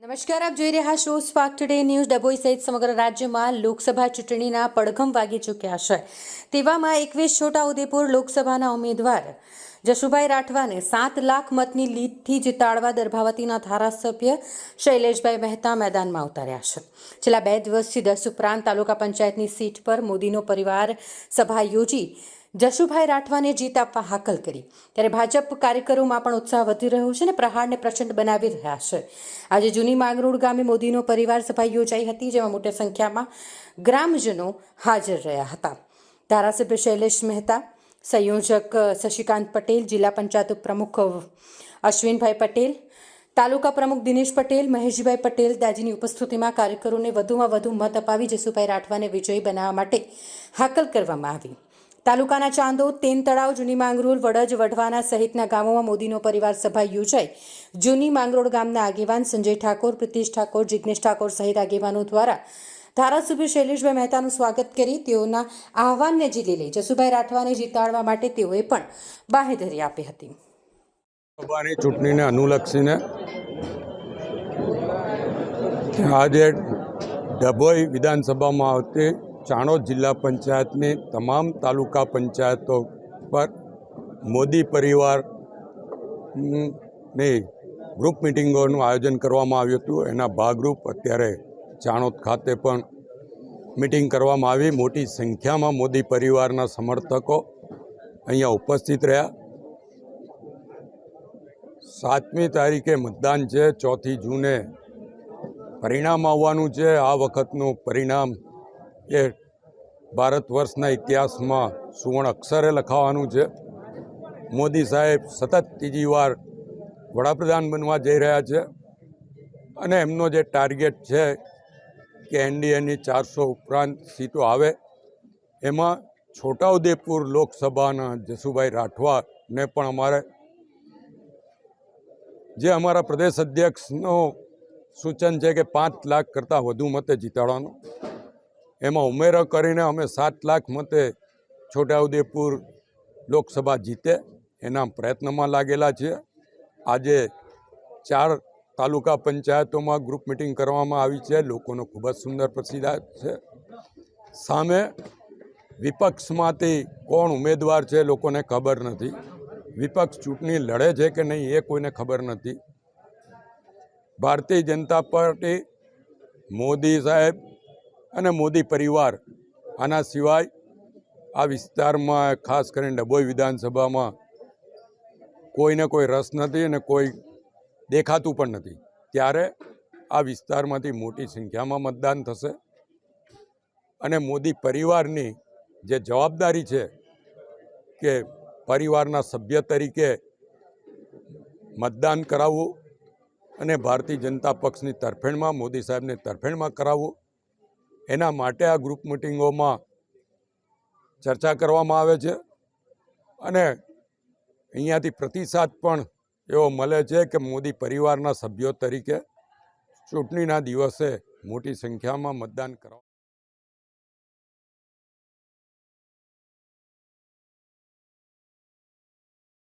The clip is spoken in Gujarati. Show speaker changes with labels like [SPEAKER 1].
[SPEAKER 1] નમસ્કાર, આપ જોઈ રહ્યા છો સ્પાર્ક ટુડે ન્યૂઝ ડભોઈ સહિત સમગ્ર રાજ્યમાં લોકસભા ચૂંટણીના પડઘમ વાગી ચૂક્યા છે. તેવામાં એકવીસ છોટાઉદેપુર લોકસભાના ઉમેદવાર જશુભાઈ રાઠવાને સાત લાખ મતની લીડથી જીતાડવા દર્ભાવતીના ધારાસભ્ય શૈલેષભાઈ મહેતા મેદાનમાં ઉતાર્યા છે. છેલ્લા બે દિવસથી દસ ઉપરાંત તાલુકા પંચાયતની સીટ પર મોદીનો પરિવાર સભા યોજી જશુભાઈ રાઠવાને જીત આપવા હાકલ કરી. ત્યારે ભાજપ કાર્યકરોમાં પણ ઉત્સાહ વધી રહ્યો છે અને પ્રહારને પ્રચંડ બનાવી રહ્યા છે. આજે જૂની માંગરોળ ગામે મોદીનો પરિવાર સભા યોજાઈ હતી, જેમાં મોટી સંખ્યામાં ગ્રામજનો હાજર રહ્યા હતા. ધારાસભ્ય શૈલેષ મહેતા સંયોજક શશિકાંત પટેલ, જિલ્લા પંચાયત પ્રમુખ અશ્વિનભાઈ પટેલ, તાલુકા પ્રમુખ દિનેશ પટેલ મહેશભાઈ પટેલ દાજીની ઉપસ્થિતિમાં કાર્યકરોને વધુમાં વધુ મત અપાવી જસુભાઈ રાઠવાને વિજયી બનાવવા માટે હાકલ કરવામાં આવી. તાલુકાના ચાંદોદ તેન તળાવ જૂની માંગરોળ, વડજ, વઢવાના સહિતના ગામોમાં મોદીનો પરિવાર સભા યોજાઈ. જૂની માંગરોળ ગામના આગેવાન સંજય ઠાકોર, પ્રિતિશ ઠાકોર જિજ્ઞેશ ઠાકોર સહિત આગેવાનો દ્વારા ધારાસભ્ય શૈલેષભાઈ મહેતાનું સ્વાગત કરી તેઓના આહવાનને ઝીલી લઈ. જસુભાઈ રાઠવાને જીતાડવા માટે તેઓએ પણ બાહેધરી આપી હતી.
[SPEAKER 2] સભાની ચૂંટણીને અનુલક્ષીને આજે ડભોઈ વિધાનસભામાં આવતી ચાણોદ જિલ્લા પંચાયતની તમામ તાલુકા પંચાયતો પર મોદી પરિવારની ગ્રુપ મિટિંગોનું આયોજન કરવામાં આવ્યું હતું. એના ભાગરૂપ અત્યારે ચાણોદ ખાતે પણ મિટિંગ કરવામાં આવી. મોટી સંખ્યામાં મોદી પરિવારના સમર્થકો અહીંયા ઉપસ્થિત રહ્યા. સાતમી તારીખે મતદાન છે. ચોથી જૂને પરિણામ આવવાનું છે. આ વખતનું પરિણામ એ ભારત વર્ષના ઇતિહાસમાં સુવર્ણ અક્ષરે લખાવાનું છે. મોદી સાહેબ સતત ત્રીજી વાર વડાપ્રધાન બનવા જઈ રહ્યા છે અને એમનો જે ટાર્ગેટ છે કે એનડીએની ચારસો ઉપરાંત સીટો આવે. એમાં છોટાઉદેપુર લોકસભાના જસુભાઈ રાઠવાને પણ અમારે જે અમારા પ્રદેશ અધ્યક્ષનું સૂચન છે કે પાંચ લાખ કરતાં વધુ મતે જીતાડવાનો. એમાં ઉમેરો કરીને અમે સાત લાખ મતે છોટાઉદેપુર લોકસભા જીતે. એના પ્રયત્નમાં લાગેલા છીએ. આજે ચાર તાલુકા પંચાયતોમાં ગ્રુપ મિટિંગ કરવામાં આવી છે. લોકોનો ખૂબ જ સુંદર પ્રતિસાદ છે. સામે વિપક્ષમાંથી કોણ ઉમેદવાર છે લોકોને ખબર નથી. વિપક્ષ ચૂંટણી લડે છે કે નહીં એ કોઈને ખબર નથી. ભારતીય જનતા પાર્ટી, મોદી સાહેબ અને મોદી પરિવાર આના સિવાય આ વિસ્તારમાં ખાસ કરીને ડભોઈ વિધાનસભામાં કોઈને કોઈ રસ નથી અને કોઈ દેખાતું પણ નથી. ત્યારે આ વિસ્તારમાંથી મોટી સંખ્યામાં મતદાન થશે અને મોદી પરિવારની જે જવાબદારી છે કે પરિવારના સભ્ય તરીકે મતદાન કરાવવું અને ભારતીય જનતા પક્ષની તરફેણમાં, મોદી સાહેબને તરફેણમાં કરાવવું, એના માટે આ ગ્રુપ મિટિંગોમાં ચર્ચા કરવામાં આવે છે. અને અહીંયાથી પ્રતિસાદ પણ એવો મળે છે કે મોદી પરિવારના સભ્યો તરીકે ચૂંટણીના દિવસે મોટી સંખ્યામાં મતદાન કરાવ